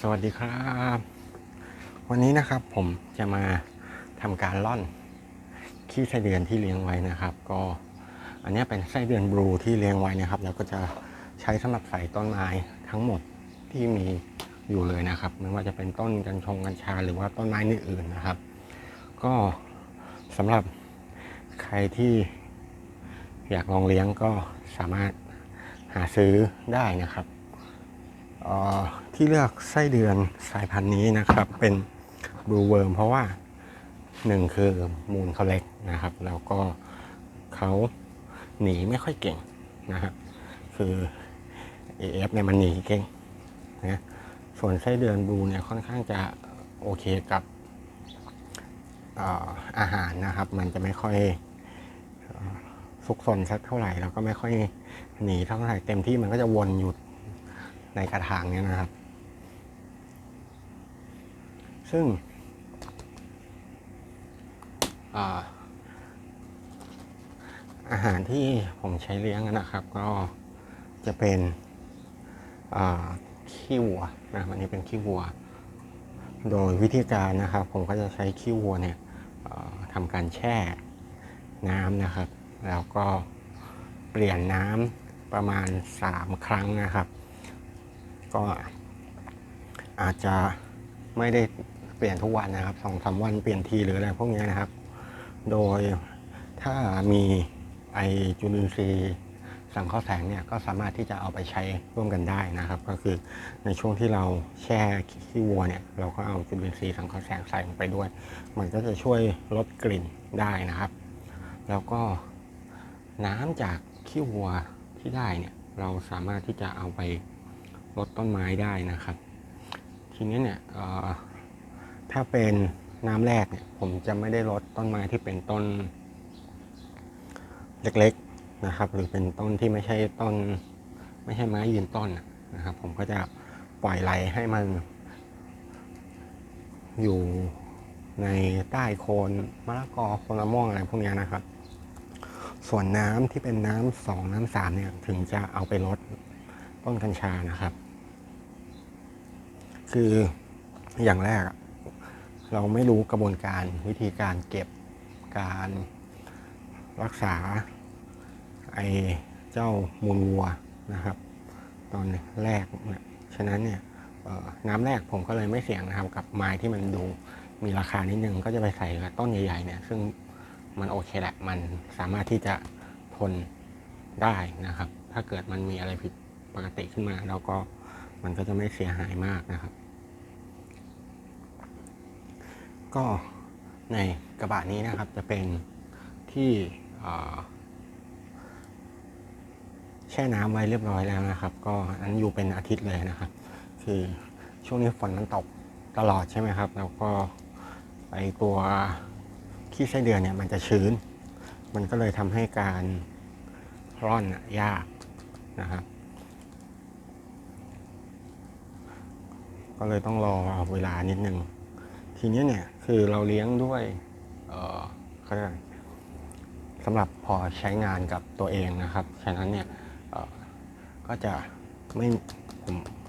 สวัสดีครับ วันนี้นะครับผมจะมาทำการล่อนขี้ไส้เดือนที่เลี้ยงไว้นะครับ ก็อันนี้เป็นไส้เดือนบลูที่เลี้ยงไว้นะครับ แล้วก็จะใช้สำหรับใส่ต้นไม้ทั้งหมดที่มีอยู่เลยนะครับ ไม่ว่าจะเป็นต้นกัญชงกัญชา หรือว่าต้นไม้อื่นๆนะครับ ก็สำหรับใครที่อยากลองเลี้ยงก็สามารถหาซื้อได้นะครับ ที่เลือกไส้เดือนสายพันธุ์นี้นะครับ เป็นบลูเวิร์มเพราะว่าหนึ่งคือมูลเขาเล็กนะครับ แล้วก็เขาหนีไม่ค่อยเก่งนะครับคือ AF เนี่ยมันหนีเก่งนะส่วนไส้เดือนบลูเนี่ยค่อนข้างจะโอเคกับอาหารนะครับ มันจะไม่ค่อยซุกซนสักเท่าไหร่แล้วก็ไม่ค่อยหนีเท่าไหร่เต็มที่มันก็จะวนอยู่ ในกระถางเนี้ยนะครับ ซึ่งอาอาหารที่ผมใช้เลี้ยงนะครับ ก็จะเป็นขี้วัวนะครับอันนี้เป็นขี้วัว โดยวิธีการนะครับ ผมก็จะใช้ขี้วัวเนี่ยทำการแช่น้ำนะครับ แล้วก็เปลี่ยนน้ำประมาณ 3 ครั้งนะครับ ก็อาจจะไม่ได้เปลี่ยนทุกวันนะครับสองสามวันเปลี่ยนทีหรืออะไรพวกนี้นะครับ โดยถ้ามีไอจุลินทรีย์สังเคราะห์แสงเนี่ยก็สามารถที่จะเอาไปใช้ร่วมกันได้นะครับ ก็คือในช่วงที่เราแช่ขี้วัวเนี่ยเราก็เอาจุลินทรีย์สังเคราะห์แสงใส่ลงไปด้วย มันก็จะช่วยลดกลิ่นได้นะครับ แล้วก็น้ำจากขี้วัวที่ได้เนี่ยเราสามารถที่จะเอาไป ลดต้นไม้ได้นะครับ ทีนี้เนี่ยถ้าเป็นน้ำแรกเนี่ยผมจะไม่ได้ลดต้นไม้ที่เป็นต้นเล็กๆนะครับ หรือเป็นต้นที่ไม่ใช่ต้นไม่ใช่ไม้ยืนต้นนะครับ ผมก็จะปล่อยไหลให้มัน อยู่ในใต้โคนมะละกอโคนมะม่วงอะไรพวกนี้นะครับ ส่วนน้ำที่เป็นน้ำสองน้ำสามเนี่ยถึงจะเอาไปลดต้นกัญชานะครับ คืออย่างแรก เราไม่รู้กระบวนการวิธีการเก็บการรักษาไอเจ้ามูลวัวนะครับ ตอนแรกเนี่ยฉะนั้นเนี่ยน้ำแรกผมก็เลยไม่เสี่ยงนะครับกับไม้ที่มันดูมีราคานิดนึงก็จะไปใส่กับต้นใหญ่ๆเนี่ยซึ่งมันโอเคแหละมันสามารถที่จะทนได้นะครับ ถ้าเกิดมันมีอะไรผิดปกติขึ้นมาแล้วก็ มันก็จะไม่เสียหายมากนะครับ ก็ในกระบะนี้นะครับจะเป็นที่แช่น้ำไว้เรียบร้อยแล้วนะครับ ก็อันอยู่เป็นอาทิตย์เลยนะครับ คือช่วงนี้ฝนมันตกตลอดใช่ไหมครับ แล้วก็ไอตัวขี้ไส้เดือนเนี่ยมันจะชื้น มันก็เลยทำให้การร่อนยากนะครับ ก็เลยต้องรอเวลานิดนึง ทีนี้เนี่ยคือเราเลี้ยงด้วยเอ่อเขาเรียกอะไรสำหรับพอใช้งานกับตัวเองนะครับ ฉะนั้นเนี่ยก็จะไม่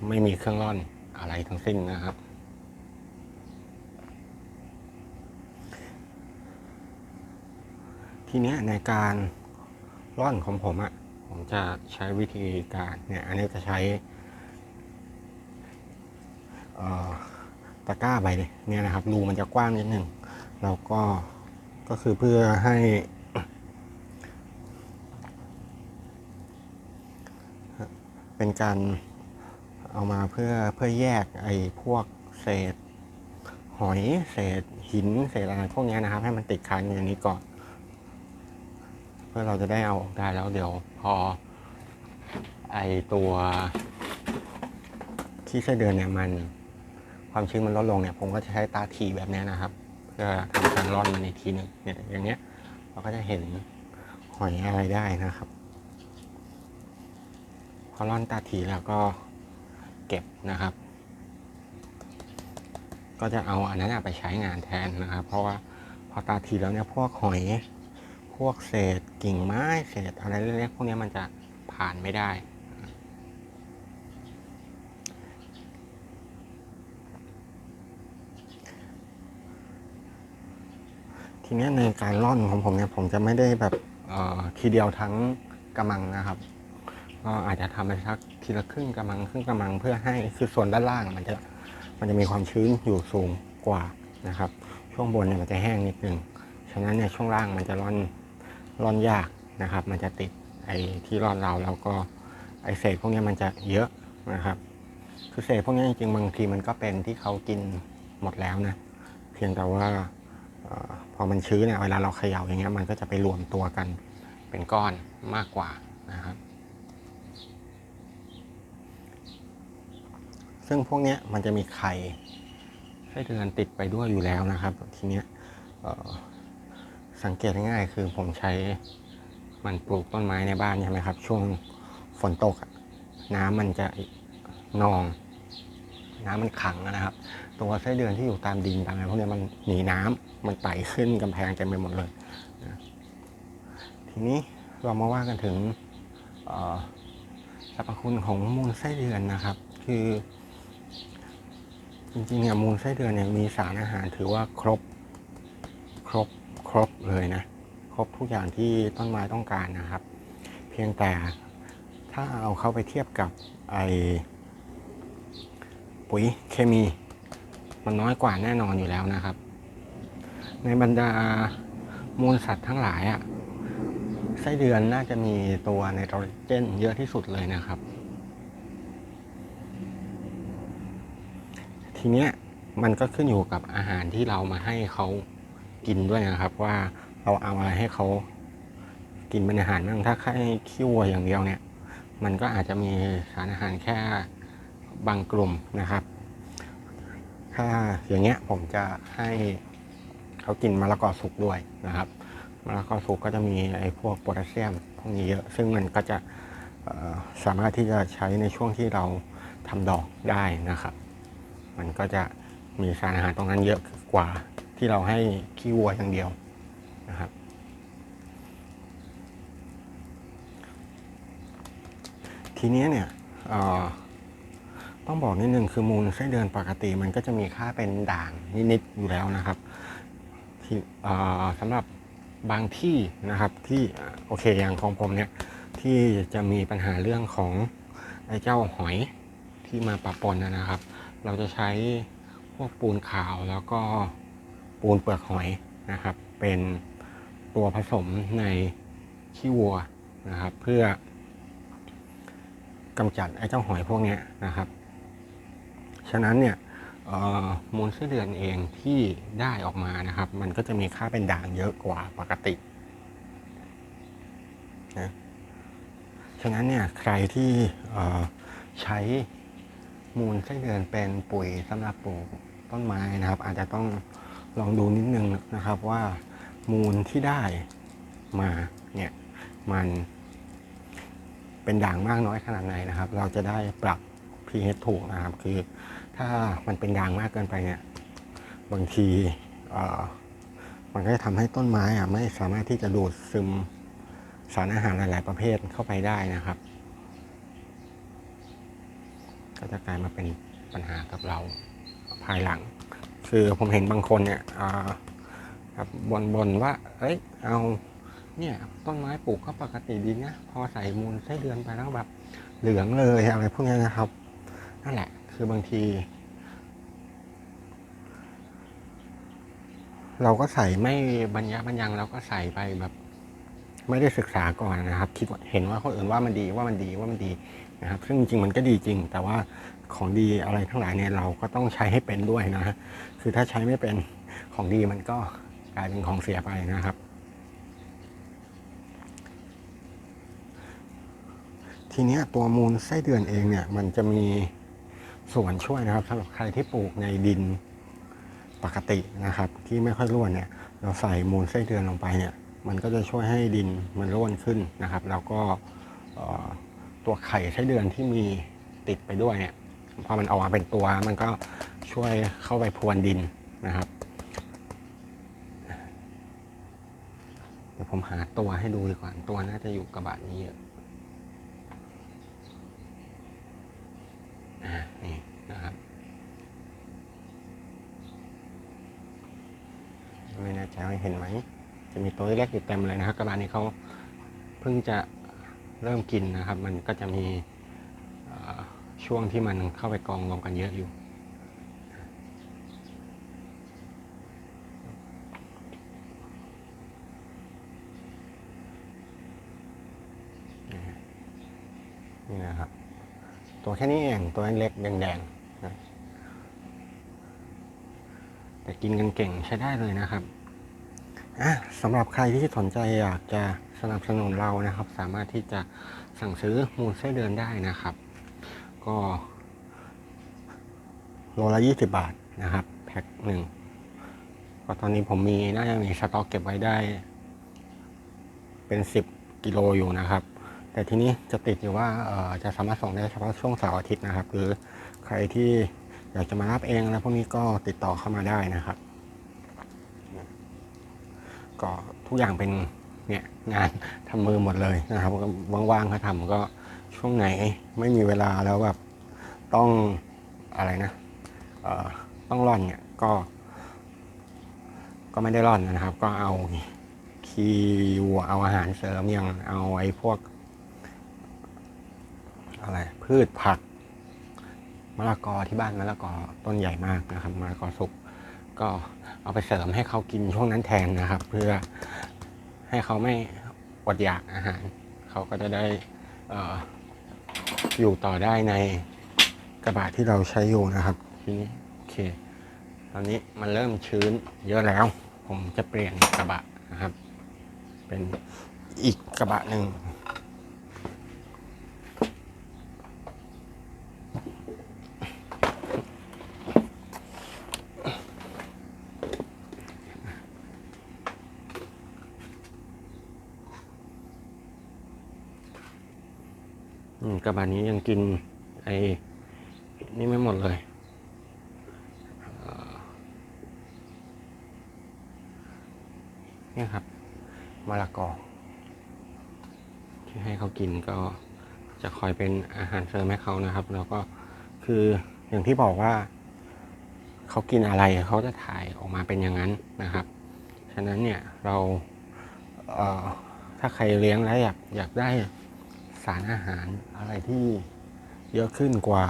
ไม่มีเครื่องร่อนอะไรทั้งสิ้นนะครับทีนี้ในการร่อนของผมอะ่ะ ผมจะใช้วิธีการเนี่ย อันนี้จะใช้ ตะกร้าใบเนี่ยนะครับรูมันจะกว้างนิดหนึ่งแล้วก็ก็คือเพื่อให้ เป็นการเอามาเพื่อเพื่อแยกไอ้พวกเศษหอยเศษหินเศษอะไรพวกนี้นะครับ ให้มันติดค้างอยู่ในนี้ก่อน เพื่อเราจะได้เอาออกได้แล้วเดี๋ยวพอไอตัวขี้ไส้เดือนเนี่ยมัน ความชื้นมันลดลงเนี่ยผมก็จะใช้ตาถีแบบนี้นะครับเพื่อทำการร่อนมันอีกทีหนึ่งเนี่ยอย่างเนี้ยเราก็จะเห็นหอยอะไรได้นะครับพอร่อนตาถีแล้วก็เก็บนะครับ ก็จะเอาอันนั้นไปใช้งานแทนนะครับ เพราะว่าพอตาถีแล้วเนี่ยพวกหอยพวกเศษกิ่งไม้เศษอะไรเล็กๆพวกนี้มันจะผ่านไม่ได้ ทีนี้ในการร่อนของผมเนี่ยผมจะไม่ได้แบบทีเดียวทั้งกำมังนะครับก็อาจจะทำไปสักทีละครึ่งกำมังครึ่งกำมังเพื่อให้คือส่วนด้านล่างมันจะมันจะมีความชื้นอยู่สูงกว่านะครับ ช่วงบนเนี่ยมันจะแห้งนิดนึงฉะนั้นเนี่ยช่วงล่างมันจะร่อนร่อนยากนะครับ มันจะติดไอ้ที่ร่อนเราแล้วก็ไอ้เศษพวกนี้มันจะเยอะนะครับคือเศษพวกนี้จริงๆบางทีมันก็เป็นที่เขากินหมดแล้วนะเพียงแต่ว่า พอมันชื้นเนี่ยเวลาเราเขย่าอย่างเงี้ยมันก็จะไปรวมตัวกันเป็นก้อนมากกว่านะครับ ซึ่งพวกเนี้ยมันจะมีไข่ไส้เดือนติดไปด้วยอยู่แล้วนะครับ ทีเนี้ยสังเกตง่ายๆคือผมใช้มันปลูกต้นไม้ในบ้านใช่ไหมครับ ช่วงฝนตก น้ำมันจะนอง น้ำมันขังนะครับ ตัวไส้เดือนที่อยู่ตามดินตามอะไรพวกนี้มันหนีน้ำมันไต่ขึ้นกำแพงเต็มไปหมดเลยนะทีนี้เรามาว่ากันถึงสรรพคุณของมูลไส้เดือนนะครับ คือ จริงๆเนี่ยมูลไส้เดือนเนี่ยมีสารอาหารถือว่าครบครบครบเลยนะ ครบทุกอย่างที่ต้นไม้ต้องการนะครับ เพียงแต่ถ้าเอาเข้าไปเทียบกับไอปุ๋ยเคมี มันน้อยกว่าแน่นอนอยู่แล้วนะครับ ในบรรดามูลสัตว์ทั้งหลายอะ่ะไส้เดือนน่าจะมีตัวไนโตรเจนเยอะที่สุดเลยนะครับ ทีเนี้ยมันก็ขึ้นอยู่กับอาหารที่เรามาให้เขากินด้วยนะครับ ว่าเราเอาอะไรให้เขากินเป็นอาหารบ้างถ้าแค่ขี้วัวอย่างเดียวเนี่ย มันก็อาจจะมีสารอาหารแค่บางกลุ่มนะครับ ถ้าอย่างเงี้ยผมจะให้เขากินมะละกอสุกด้วยนะครับมะละกอสุกก็จะมีไอ้พวกโพแทสเซียมพวกนี้เยอะ ซึ่งมันก็จะสามารถที่จะใช้ในช่วงที่เราทำดอกได้นะครับ มันก็จะมีสารอาหารตรงนั้นเยอะกว่าที่เราให้ขี้วัวอย่างเดียวนะครับ ทีนี้เนี่ยออ ต้องบอกนิดนึงคือมูลไส้เดือนปกติมันก็จะมีค่าเป็นด่างนิดๆอยู่แล้วนะครับที่สำหรับบางที่นะครับที่โอเคอย่างของผมเนี่ยที่จะมีปัญหาเรื่องของไอ้เจ้าหอยที่มาปะปนนะครับ เราจะใช้พวกปูนขาวแล้วก็ปูนเปลือกหอยนะครับ เป็นตัวผสมในขี้วัวนะครับ เพื่อกำจัดไอ้เจ้าหอยพวกนี้นะครับ ฉะนั้นเนี่ยมูลไส้เดือนเองที่ได้ออกมานะครับ มันก็จะมีค่าเป็นด่างเยอะกว่าปกตินะฉะนั้นเนี่ยใครที่ใช้มูลไส้เดือนเป็นปุ๋ยสำหรับปลูกต้นไม้นะครับ อาจจะต้องลองดูนิดนึงนะครับว่ามูลที่ได้มาเนี่ยมันเป็นด่างมากน้อยขนาดไหนนะครับ เราจะได้ปรับ pH ถูกนะครับคือ ถ้ามันเป็นด่างมากเกินไปเนี่ยบางทีมันก็จะทำให้ต้นไม้อะไม่สามารถที่จะดูดซึมสารอาหารหลาย ๆ ประเภทเข้าไปได้นะครับ ก็จะกลายมาเป็นปัญหากับเราภายหลัง คือผมเห็นบางคนเนี่ยอ่าครับบนว่า เอ้ย เอา เนี่ย ต้นไม้ปลูกก็ปกติดีนะ พอใส่มูลไส้เดือนไปแล้วแบบเหลืองเลยอะไรพวกนี้นะครับ นั่นแหละ คือบางที เราก็ใส่ไม่บรรยะบรรยังเราก็ใส่ไปแบบ ไม่ได้ศึกษาก่อนนะครับ คิดเห็นว่าคนอื่นว่ามันดีว่ามันดีว่ามันดีนะครับ ซึ่งจริงมันก็ดีจริง แต่ว่าของดีอะไรทั้งหลายเนี่ยเราก็ต้องใช้ให้เป็นด้วยนะฮะคือถ้าใช้ไม่เป็นของดีมันก็กลายเป็นของเสียไปนะครับ ทีนี้ตัวมูลไส้เดือนเองเนี่ย มันจะมี ส่วนช่วยนะครับสำหรับใครที่ปลูกในดินปกตินะครับ ที่ไม่ค่อยร่วนเนี่ยเราใส่มูลไส้เดือนลงไปเนี่ย มันก็จะช่วยให้ดินมันร่วนขึ้นนะครับ แล้วก็ตัวไข่ไส้เดือนที่มีติดไปด้วยเนี่ยพอมันออกมาเป็นตัวมันก็ช่วยเข้าไปพรวนดินนะครับเดี๋ยวผมหาตัวให้ดูดีกว่าตัวน่าจะอยู่กระบะนี้เยอะ อ่านี่ะครับไม่แล้วเห็นไหม จะมีตัวเล็กอยู่เต็มเลยนะครับกระบะนี้เขาเพิ่งจะเริ่มกินนะครับ มันก็จะมีช่วงที่มันเข้าไปกองรวมกันเยอะอยู่นี่นะครับ ตัวแค่นี้เองตัวเล็กแดงๆแต่กินกันเก่งใช้ได้เลยนะครับ สำหรับใครที่สนใจอยากจะสนับสนุนเรานะครับ สามารถที่จะสั่งซื้อมูลไส้เดือนได้นะครับ ก็โลละยี่สิบบาทนะครับ แพ็คหนึ่งก็ตอนนี้ผมมีน่าจะมีสต็อกเก็บไว้ได้ เป็นสิบกิโลอยู่นะครับ แต่ทีนี้จะติดอยู่ว่าจะสามารถส่งได้เฉพาะช่วงเสาร์อาทิตย์นะครับ หรือใครที่อยากจะมารับเองแล้วพวกนี้ก็ติดต่อเข้ามาได้นะครับ ก็ทุกอย่างเป็นเนี่ยงานทำมือหมดเลยนะครับว่างๆเขาทำก็ช่วงไหนไม่มีเวลาแล้วแบบต้องอะไรนะต้องร่อนเนี่ยก็ก็ไม่ได้ร่อนนะครับ ก็เอาคีวัวเอาอาหารเสริมอย่างเอาไอ้พวกอะไรพืชผักมะละกอที่บ้านมะละกอต้นใหญ่มากนะครับมะละกอสุกก็ เอาไปเสริมให้เขากินช่วงนั้นแทนนะครับ เพื่อให้เขาไม่อดอยากอาหาร เขาก็จะได้เอออยู่ต่อได้ในกระบะที่เราใช้อยู่นะครับทีนี้โอเค ตอนนี้มันเริ่มชื้นเยอะแล้ว ผมจะเปลี่ยนกระบะนะครับ เป็นอีกกระบะหนึ่ง ระบะนี้ยังกินไอ้นี่ไม่หมดเลยเนี่ยครับมะละกอที่ให้เขากินก็จะคอยเป็นอาหารเสริมให้เขานะครับ แล้วก็คืออย่างที่บอกว่า เขากินอะไรเขาจะถ่ายออกมาเป็นอย่างนั้นนะครับ ฉะนั้นเนี่ยเราเถ้าใครเลี้ยงแล้วอยากอยากได้ สารอาหารอะไรที่เยอะขึ้นกว่า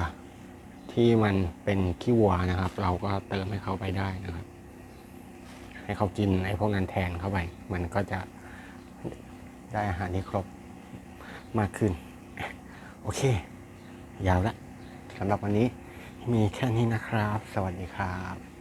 ที่มันเป็นขี้วัวนะครับ เราก็เติมให้เขาไปได้นะครับ ให้เขากินไอ้พวกนั้นแทนเข้าไป มันก็จะได้อาหารที่ครบมากขึ้น โอเค ยาวละสำหรับวันนี้มีแค่นี้นะครับ สวัสดีครับ